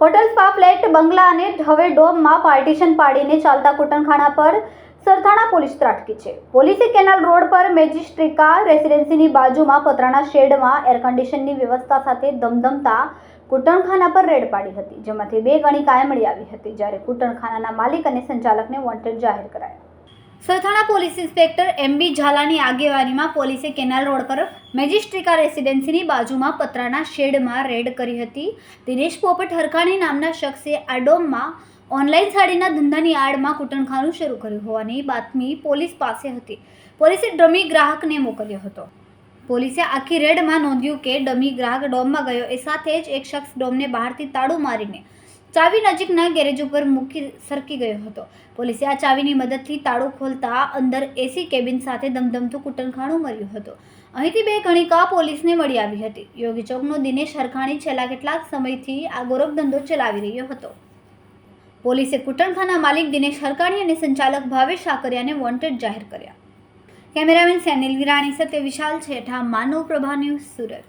Hotel, spa, flat, બંગલા અને હવે ડોમમાં પાર્ટીશન પાડીને ચાલતા કુટનખાના પર સરથાણા પોલીસ ત્રાટકી છે. પોલીસે કેનાલ રોડ પર મેજિસ્ટ્રિકા રેસિડેન્સીની બાજુમાં પતરાના શેડમાં એર કન્ડિશનની વ્યવસ્થા સાથે ધમધમતા કુટણખાના પર રેડ પાડી હતી, જેમાંથી બે ગણિકાએ મળી આવી હતી, જ્યારે કુટણખાનાના માલિક અને સંચાલકને વોન્ટેડ જાહેર કરાયા. Sarthana police inspector M B ઝાલાની આગેવાનીમાં પોલીસે કેનાલ રોડ પર મેજિસ્ટ્રિકા રેસિડેન્સીની બાજુમાં પતરાના શેડમાં રેડ કરી હતી. દિનેશ પોપટ હરખાણી નામના શખ્સે આ ડોમમાં ઓનલાઈન સાડીના ધંધાની આડમાં કુટણખાનું શરૂ કર્યું હોવાની બાતમી પોલીસ પાસે હતી. પોલીસે ડમી ગ્રાહકને મોકલ્યો હતો. પોલીસે આખી રેડમાં નોંધ્યું કે ડમી ગ્રાહક ડોમમાં ગયો. એ સાથે જ એક શખ્સ ડોમને બહારથી તાળું મારીને ચાવી નજીકના ગેરેજ ઉપર મૂકી સરકી ગયો હતો. પોલીસે આ ચાવીની મદદથી તાળું ખોલતા અંદર એસી કેબિન સાથે ધમધમતું કુટનખાણું મળ્યું હતું. અહીંથી બે ગણિકા પોલીસને મળી આવી હતી. યોગી ચોકનો દિનેશ હરખાણી છેલ્લા કેટલાક સમયથી આ ગોરખધંધો ચલાવી રહ્યો હતો. પોલીસે કુટનખાના માલિક દિનેશ હરકાણી અને સંચાલક ભાવેશ સાકરિયાને વોન્ટેડ જાહેર કર્યા. કેમેરામેન સેનિલ વિરાણી સાથે વિશાલ છેઠા, માનવ પ્રભા ન્યૂઝ સુરત.